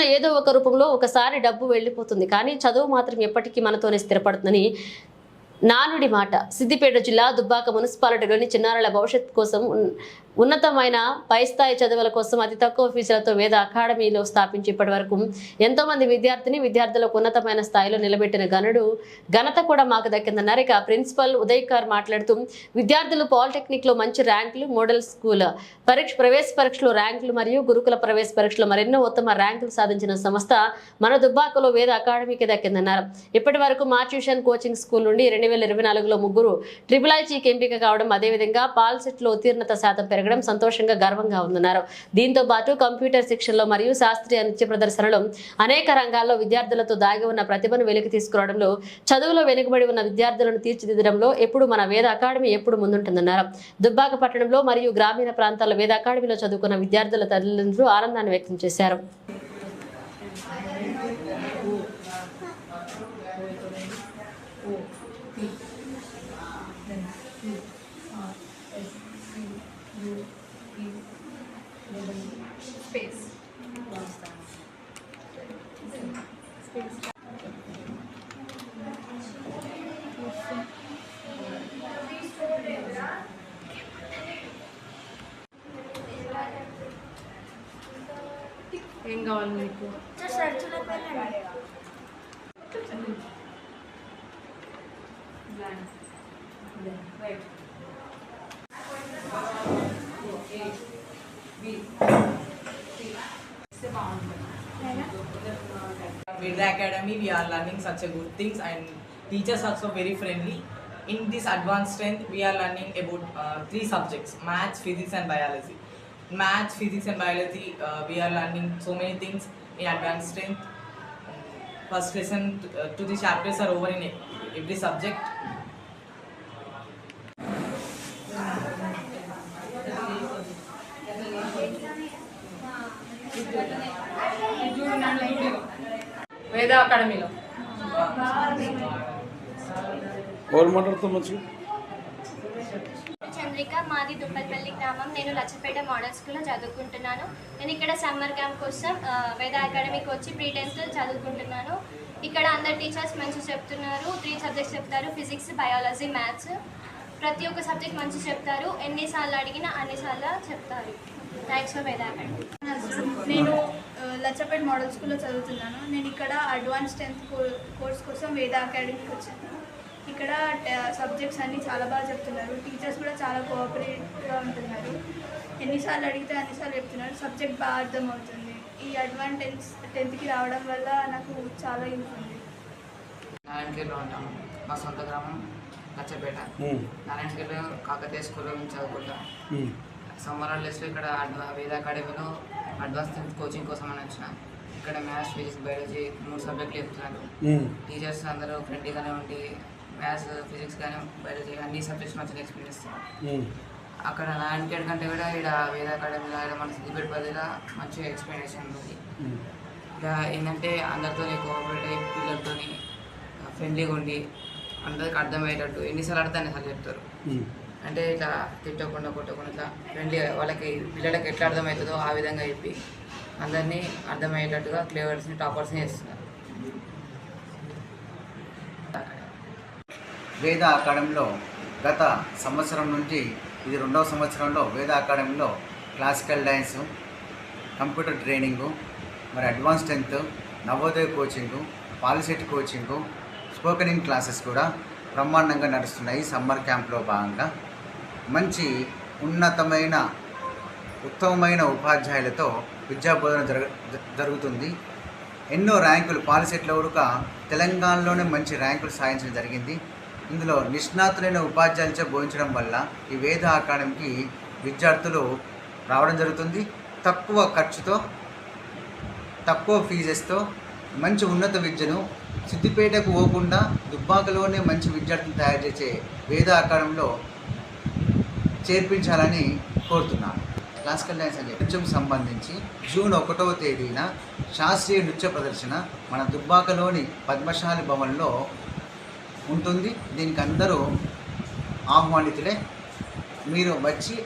వచ్చినా ఏదో ఒక రూపంలో ఒకసారి డబ్బు వెళ్ళిపోతుంది కానీ చదువు మాత్రం ఎప్పటికీ మనతోనే స్థిరపడుతుందని నానుడి మాట సిద్దిపేట జిల్లా దుబ్బాక మున్సిపాలిటీలోని చిన్నారుల భవిష్యత్ కోసం ఉన్నతమైన పై స్థాయి చదువుల కోసం అతి తక్కువ ఫీజులతో వేద అకాడమీలో స్థాపించి ఇప్పటి వరకు ఎంతో మంది విద్యార్థిని విద్యార్థులకు ఉన్నతమైన స్థాయిలో నిలబెట్టిన గనుడు ఘనత కూడా మాకు దక్కిందన్నారు ఇక ప్రిన్సిపల్ ఉదయ్ కార్ మాట్లాడుతూ విద్యార్థులు పాలిటెక్నిక్ లో మంచి ర్యాంకులు మోడల్ స్కూల్ పరీక్ష ప్రవేశ పరీక్షలు ర్యాంకులు మరియు గురుకుల ప్రవేశ పరీక్షలు మరెన్నో ఉత్తమ ర్యాంకులు సాధించిన సంస్థ మన దుబ్బాకలో వేద అకాడమీకి దక్కిందన్నారు ఇప్పటి వరకు మా ట్యూషన్ కోచింగ్ స్కూల్ నుండి రెండు వేల ఇరవై నాలుగులో ముగ్గురు ట్రిపుల్ ఐచీకి ఎంపిక కావడం అదేవిధంగా పాల్సెట్లో ఉత్తీర్ణత శాతం పెరగడం జరగడం సంతోషంగా గర్వంగా ఉందన్నారు దీంతో పాటు కంప్యూటర్ శిక్షణలో మరియు శాస్త్రీయ నృత్య ప్రదర్శనలో అనేక రంగాల్లో విద్యార్థులతో దాగి ఉన్న ప్రతిభను వెలికి తీసుకురావడంలో చదువులో వెనుకబడి ఉన్న విద్యార్థులను తీర్చిదిద్దడంలో ఎప్పుడు మన వేద అకాడమీ ఎప్పుడు ముందుంటుందన్నారు దుబ్బాక పట్టణంలో మరియు గ్రామీణ ప్రాంతాల వేద అకాడమీలో చదువుకున్న విద్యార్థుల తల్లిదండ్రులు ఆనందాన్ని వ్యక్తం చేశారు Thank you. ఏం కావాలి మీకు Vidya Academy, we are learning such a good things and teachers also very friendly. In this advanced strength, we are learning about uh, three subjects: maths, physics, and biology. Maths, physics, and biology, uh, we are learning so many things in advanced strength. First lesson uh, to the chapters are over in e- every subject. వేద అకాడమీలో ఎవరు మాట్లాడుతాం మంచిగా అమ్రిక మాది దుప్పల్పల్లి గ్రామం నేను Lachapet model స్కూల్లో చదువుకుంటున్నాను నేను ఇక్కడ సమ్మర్ క్యాంప్ కోసం వేదా అకాడమీకి వచ్చి ప్రీ టెన్త్ చదువుకుంటున్నాను ఇక్కడ అందరు టీచర్స్ మంచి చెప్తున్నారు త్రీ సబ్జెక్ట్స్ చెప్తారు ఫిజిక్స్ బయాలజీ మ్యాథ్స్ ప్రతి ఒక్క సబ్జెక్ట్ మంచి చెప్తారు ఎన్నిసార్లు అడిగినా అన్నిసార్లు చెప్తారు థ్యాంక్స్ ఫర్ వేదా అకాడమీ నేను లచ్చపేట మోడల్ స్కూల్లో చదువుతున్నాను నేను ఇక్కడ అడ్వాన్స్ టెన్త్ కోర్స్ కోసం వేదా అకాడమీకి వచ్చాను ఇక్కడ సబ్జెక్ట్స్ అన్నీ చాలా బాగా చెప్తున్నారు టీచర్స్ కూడా చాలా కోఆపరేటివ్గా ఉంటున్నారు ఎన్నిసార్లు అడిగితే అన్నిసార్లు చెప్తున్నారు సబ్జెక్ట్ బాగా అర్థమవుతుంది ఈ అడ్వాంటేజ్ టెన్త్కి రావడం వల్ల నాకు చాలా యూజ్ ఉంది నారాయణగిరిలో ఉంటాము మా సొంత గ్రామం లచ్చపేట నారాయణగిరిలో కాకతీయ స్కూల్లో నుంచి చదువుకుంటాం సమ్మర్ హాలిడేస్లో ఇక్కడ అడ్వా వేద అకాడమీలో అడ్వాన్స్ కోచింగ్ కోసం అని వచ్చిన ఇక్కడ మ్యాథ్స్ ఫిజిక్స్ బయాలజీ మూడు సబ్జెక్టులు చెప్తున్నారు టీచర్స్ అందరూ ఫ్రెండ్లీగానే ఉండి మ్యాథ్స్ ఫిజిక్స్ కానీ బయాలజీ అన్ని సబ్జెక్ట్స్ మంచిగా ఎక్స్ప్లెయిన్ అక్కడ నారాయణ కేడ్ కంటే కూడా ఇక్కడ వేద అకాడమీలో ఇక్కడ మన సిద్దిపేట బదిగా మంచిగా ఎక్స్పీరియన్స్ ఉంటుంది ఇక ఏంటంటే అందరితో కోఆపరేట్ అయ్యి పిల్లలతో ఫ్రెండ్లీగా ఉండి అందరికి అర్థమయ్యేటట్టు ఎన్నిసార్లు అడతాను అసలు చెప్తారు అంటే ఇట్లా తిట్టకుండా కొట్టకుండా ఇట్లా ఫ్రెండ్లీ వాళ్ళకి పిల్లలకి ఎట్లా అర్థమవుతుందో ఆ విధంగా చెప్పి అందరినీ అర్థమయ్యేటట్టుగా క్లేవర్స్ని టాపర్స్ని చేస్తున్నారు వేద అకాడమీలో గత సంవత్సరం నుంచి ఇది రెండవ సంవత్సరంలో వేద అకాడమీలో క్లాసికల్ డ్యాన్స్ కంప్యూటర్ ట్రైనింగు మరి advance tenth Navodaya coaching POLYCET coaching spoken English classes కూడా బ్రహ్మాండంగా నడుస్తున్నాయి సమ్మర్ క్యాంప్లో భాగంగా మంచి ఉన్నతమైన ఉత్తమమైన ఉపాధ్యాయులతో విద్యా బోధన జరగ జరుగుతుంది ఎన్నో ర్యాంకులు పాలిసెట్లో కూడా తెలంగాణలోనే మంచి ర్యాంకులు సాధించడం జరిగింది ఇందులో నిష్ణాతులైన ఉపాధ్యాయులచే బోధించడం వల్ల ఈ వేద అకాడమీకి విద్యార్థులు రావడం జరుగుతుంది తక్కువ ఖర్చుతో తక్కువ ఫీజెస్తో మంచి ఉన్నత విద్యను సిద్దిపేటకు పోకుండా దుబ్బాకలోనే మంచి విద్యార్థులు తయారు చేసే వేద అకాడమీలో చేర్పించాలని కోరుతున్నాను క్లాసికల్ డ్యాన్స్ అనే నృత్యం సంబంధించి జూన్ ఒకటవ తేదీన శాస్త్రీయ నృత్య ప్రదర్శన మన దుబ్బాకలోని పద్మశాలి భవన్లో ఉంటుంది దీనికి అందరూ ఆహ్వానితులే మీరు వచ్చి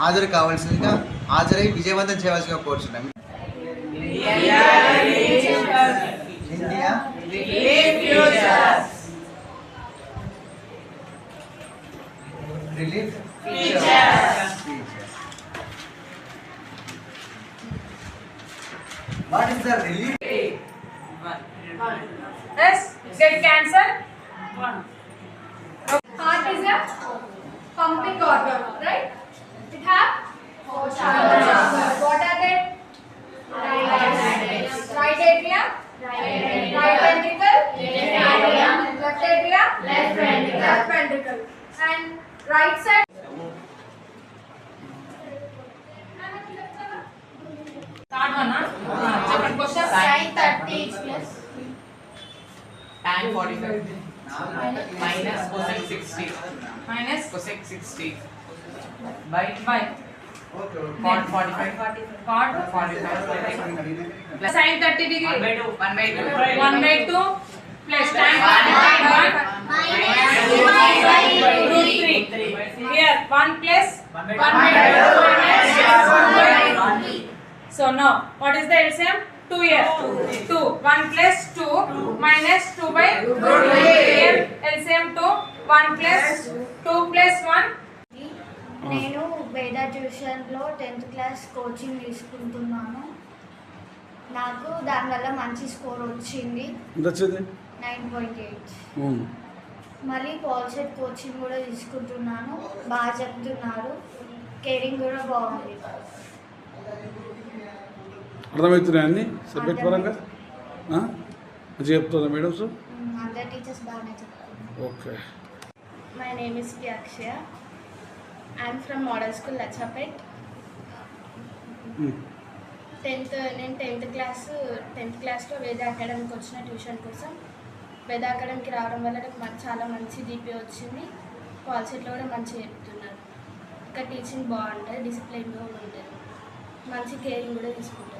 హాజరు కావాల్సిందిగా హాజరై విజయవంతం చేయవలసిగా కోరుచున్నాము relief What is the relief? Get cancer? One. Heart is a pumping organ, right? It have four chambers. What are they? Right atrium. Right ventricle. Left atrium. Left ventricle. Left ventricle. And right side. Forty five minus cosec sixty so now what is the LCM two years two one plus two minus two by LCM two one plus two plus one నేను బేడా ట్యూషన్లో tenth class coaching తీసుకుంటున్నాను నాకు దానివల్ల మంచి score వచ్చింది nine point eight మళ్ళీ పాల్సెట్ coaching కూడా తీసుకుంటున్నాను బాగా చెప్తున్నారు కేరింగ్ కూడా బాగుంది అర్థమవుతున్నాయని సబ్జెక్ట్ పరంగా మంచిగా madam madams okay my name is ప్యాక్షయ I'm from model school Lachhapet tenth నేను టెన్త్ క్లాస్ టెన్త్ క్లాస్లో వేద అకాడమీకి వచ్చిన ట్యూషన్ కోసం వేద అకాడమీకి రావడం వల్ల నాకు చాలా మంచి డీపీ వచ్చింది పాలసీట్లో కూడా మంచిగా చెప్తున్నారు ఇంకా టీచింగ్ బాగుంటుంది డిసిప్లిన్గా ఉంటుంది మంచి కేరింగ్ కూడా తీసుకుంటారు